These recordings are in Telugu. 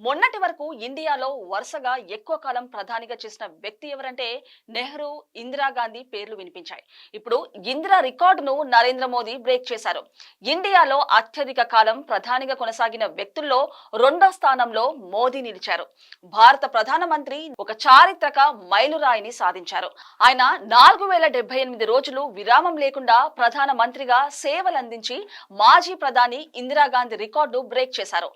మొన్నటి వరకు ఇండియాలో వరుసగా ఎక్కువ కాలం ప్రధానిగా చేసిన వ్యక్తి ఎవరంటే నెహ్రూ ఇందిరాగాంధీ పేర్లు వినిపించాయి. ఇప్పుడు ఇందిరా రికార్డును నరేంద్ర మోదీ బ్రేక్ చేశారు. ఇండియాలో అత్యధిక కాలం ప్రధానిగా కొనసాగిన వ్యక్తుల్లో రెండో స్థానంలో మోదీ నిలిచారు. భారత ప్రధానమంత్రి ఒక చారిత్రక మైలురాయిని సాధించారు. ఆయన నాలుగు వేల డెబ్బై ఎనిమిది రోజులు విరామం లేకుండా ప్రధాన మంత్రిగా సేవలందించి మాజీ ప్రధాని ఇందిరాగాంధీ రికార్డు బ్రేక్ చేశారు.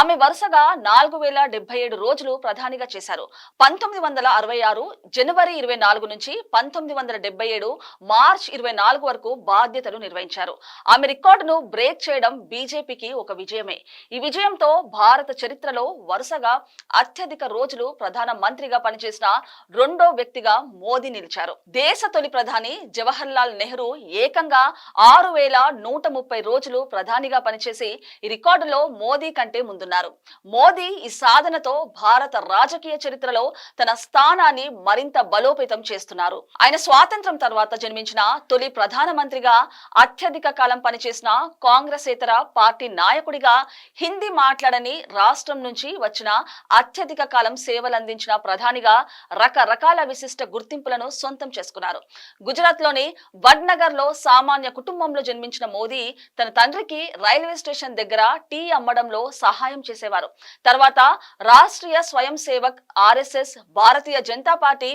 ఆమె వరుసగా నాలుగు నాలుగు వేల డెబ్బై ఏడు రోజులు ప్రధానిగా చేశారు. పంతొమ్మిది వందల అరవై ఆరు జనవరి ఇరవై నాలుగు నుంచి పంతొమ్మిది వందల డెబ్బై ఏడు మార్చ్ ఇరవై నాలుగు వరకు బాధ్యతలు నిర్వహించారు. ఆమె రికార్డును బ్రేక్ చేయడం బీజేపీకి ఒక విజయమే. ఈ విజయంతో భారత చరిత్రలో వరుసగా అత్యధిక రోజులు ప్రధాన మంత్రిగా పనిచేసిన రెండో వ్యక్తిగా మోదీ నిలిచారు. దేశ తొలి ప్రధాని జవహర్ లాల్ నెహ్రూ ఏకంగా ఆరు వేల నూట ముప్పై రోజులు ప్రధానిగా పనిచేసి ఈ రికార్డులో మోదీ కంటే ముందున్నారు. మోదీ ఈ సాధనతో భారత రాజకీయ చరిత్రలో తన స్థానాన్ని మరింత బలోపేతం చేస్తున్నారు. ఆయన స్వాతంత్రం తర్వాత జన్మించిన తొలి ప్రధానమంత్రిగా అత్యధిక కాలం పనిచేసిన కాంగ్రెసేతర పార్టీ నాయకుడిగా హిందీ మాట్లాడని రాష్ట్రం నుంచి వచ్చిన అత్యధిక కాలం సేవలందించిన ప్రధానిగా రకరకాల విశిష్ట గుర్తింపులను సొంతం చేసుకున్నారు. గుజరాత్లోని వడ్నగర్లో సామాన్య కుటుంబంలో జన్మించిన మోదీ తన తండ్రికి రైల్వే స్టేషన్ దగ్గర టీ అమ్మడంలో సహాయం చేసేవారు. తర్వాత Rashtriya Swayamsevak RSS Bharatiya Janata party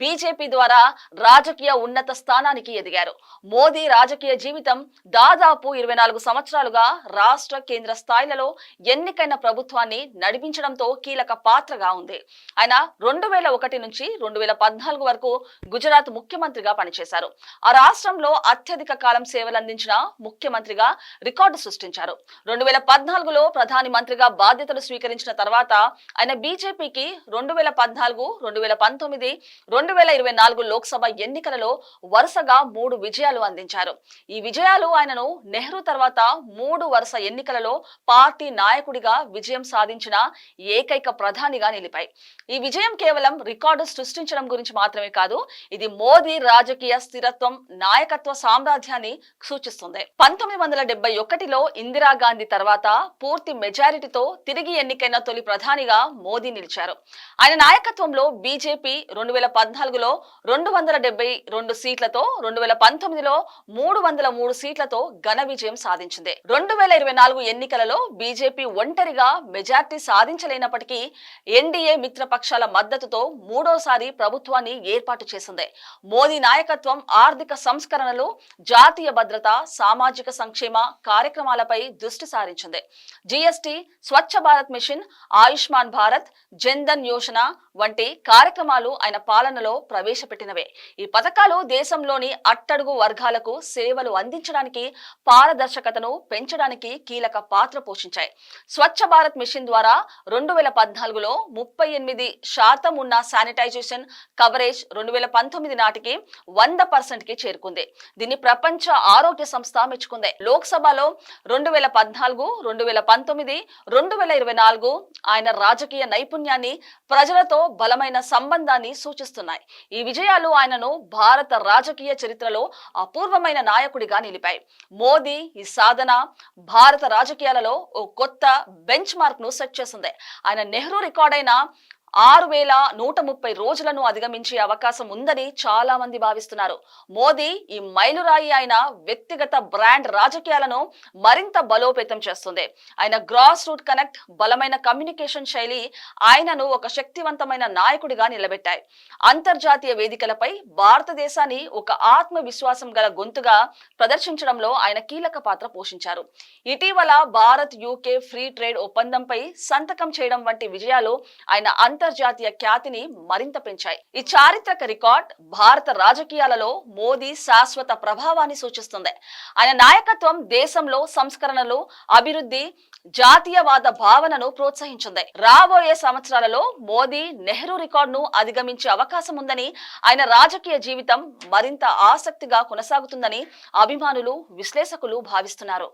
BJP ద్వారా రాజకీయ ఉన్నత స్థానానికి ఎదిగారు. మోదీ రాజకీయ జీవితం దాదాపు ఇరవై నాలుగు సంవత్సరాలుగా రాష్ట్ర కేంద్ర స్థాయిలలో ఎన్నికైన ప్రభుత్వాన్ని నడిపించడంతో కీలక పాత్రగా ఉంది. ఆయన రెండు వేల ఒకటి నుంచి రెండు వేల పద్నాలుగు వరకు గుజరాత్ ముఖ్యమంత్రిగా పనిచేశారు. ఆ రాష్ట్రంలో అత్యధిక కాలం సేవలు అందించిన ముఖ్యమంత్రిగా రికార్డు సృష్టించారు. రెండు వేల పద్నాలుగులో ప్రధాని మంత్రిగా బాధ్యతలు స్వీకరించిన తర్వాత ఆయన బీజేపీకి రెండు వేల పద్నాలుగు రెండు వేల పంతొమ్మిది రెండు వేల ఇరవై నాలుగు లోక్సభ ఎన్నికలలో వరుసగా మూడు విజయాలు అందించారు. ఈ విజయాలు ఆయనను నెహ్రూ తర్వాత మూడు వరుస ఎన్నికలలో పార్టీ నాయకుడిగా విజయం సాధించిన ఏకైక ప్రధానిగా నిలిపాయి. ఈ విజయం కేవలం రికార్డు సృష్టించడం గురించి మాత్రమే కాదు ఇది మోదీ రాజకీయ స్థిరత్వం నాయకత్వ సామ్రాజ్యాన్ని సూచిస్తుంది. పంతొమ్మిది వందల డెబ్బై ఒకటిలో ఇందిరాగాంధీ తర్వాత పూర్తి మెజారిటీతో తిరిగి ఎన్నికైన తొలి ప్రధానిగా మోదీ నిలిచారు. ఆయన నాయకత్వంలో బీజేపీ రెండు వేల పద్నాలుగులో రెండు వందల డెబ్బై రెండు సీట్లతో రెండు వేల పంతొమ్మిదిలో మూడు వందల మూడు సీట్లతో ఘన విజయం సాధించింది. రెండు వేల ఇరవై నాలుగు ఎన్నికలలో బీజేపీ ఒంటరిగా మెజార్టీ సాధించలేనప్పటికీ ఎన్డీఏ మిత్రపక్షాల మద్దతుతో మూడోసారి ప్రభుత్వాన్ని ఏర్పాటు చేసింది. మోదీ నాయకత్వం ఆర్థిక సంస్కరణలు జాతీయ భద్రత సామాజిక సంక్షేమ కార్యక్రమాలపై దృష్టి సారించింది. జిఎస్టి స్వచ్ఛ భారత్ మిషన్ ఆయుష్మాన్ భారత్ జన్ధన్ యోజన వంటి కార్యక్రమాలు ఆయన పాలనలో ప్రవేశపెట్టినవే. ఈ పథకాలు దేశంలోని అట్టడుగు వర్గాలకు సేవలు అందించడానికి పారదర్శకతను పెంచడానికి కీలక పాత్ర పోషించాయి. స్వచ్ఛ భారత్ మిషన్ ద్వారా రెండు వేల పద్నాలుగులో ముప్పై ఎనిమిది శాతం ఉన్న శానిటైజేషన్ కవరేజ్ రెండు వేల పంతొమ్మిది నాటికి వంద పర్సెంట్కి చేరుకుంది. దీన్ని ప్రపంచ ఆరోగ్య సంస్థ మెచ్చుకుంది. లోక్సభలో రెండు వేల పద్నాలుగు రెండు వేల పంతొమ్మిది రెండు వేల ఇరవై నాలుగు ఆయన రాజకీయ నైపుణ్యాన్ని ప్రజలతో బలమైన సంబంధాన్ని సూచిస్తున్నాయి. ఈ విజయాలు ఆయనను భారత రాజకీయ చరిత్రలో అపూర్వమైన నాయకుడిగా నిలిపాయి. మోదీ ఈ సాధన భారత రాజకీయాలలో ఓ కొత్త బెంచ్ మార్క్ను సెట్ చేసింది. ఆయన నెహ్రూ రికార్డైన ఆరు వేల నూట ముప్పై రోజులను అధిగమించే అవకాశం ఉందని చాలా మంది భావిస్తున్నారు. మోదీ ఈ మైలురాయి ఆయన వ్యక్తిగత బ్రాండ్ రాజకీయాలను మరింత బలోపేతం చేస్తుంది. ఆయన గ్రాస్ రూట్ కనెక్ట్ బలమైన కమ్యూనికేషన్ శైలి ఆయనను ఒక శక్తివంతమైన నాయకుడిగా నిలబెట్టాయి. అంతర్జాతీయ వేదికలపై భారతదేశాన్ని ఒక ఆత్మవిశ్వాసం గల గొంతుగా ప్రదర్శించడంలో ఆయన కీలక పాత్ర పోషించారు. ఇటీవల భారత్ యూకే ఫ్రీ ట్రేడ్ ఒప్పందంపై సంతకం చేయడం వంటి విజయాలు ఆయన అంతర్జాతీయ ఖ్యాతిని మరింత పెంచాయి. ఈ చారిత్రక రికార్డ్ భారత రాజకీయాలలో మోదీ శాశ్వత ప్రభావాన్ని సూచిస్తుంది. ఆయన నాయకత్వం దేశంలో సంస్కరణలు అభివృద్ధి జాతీయవాద భావనను ప్రోత్సహించింది. రాబోయే సంవత్సరాలలో మోదీ నెహ్రూ రికార్డును అధిగమించే అవకాశం ఉందని ఆయన రాజకీయ జీవితం మరింత ఆసక్తిగా కొనసాగుతుందని అభిమానులు విశ్లేషకులు భావిస్తున్నారు.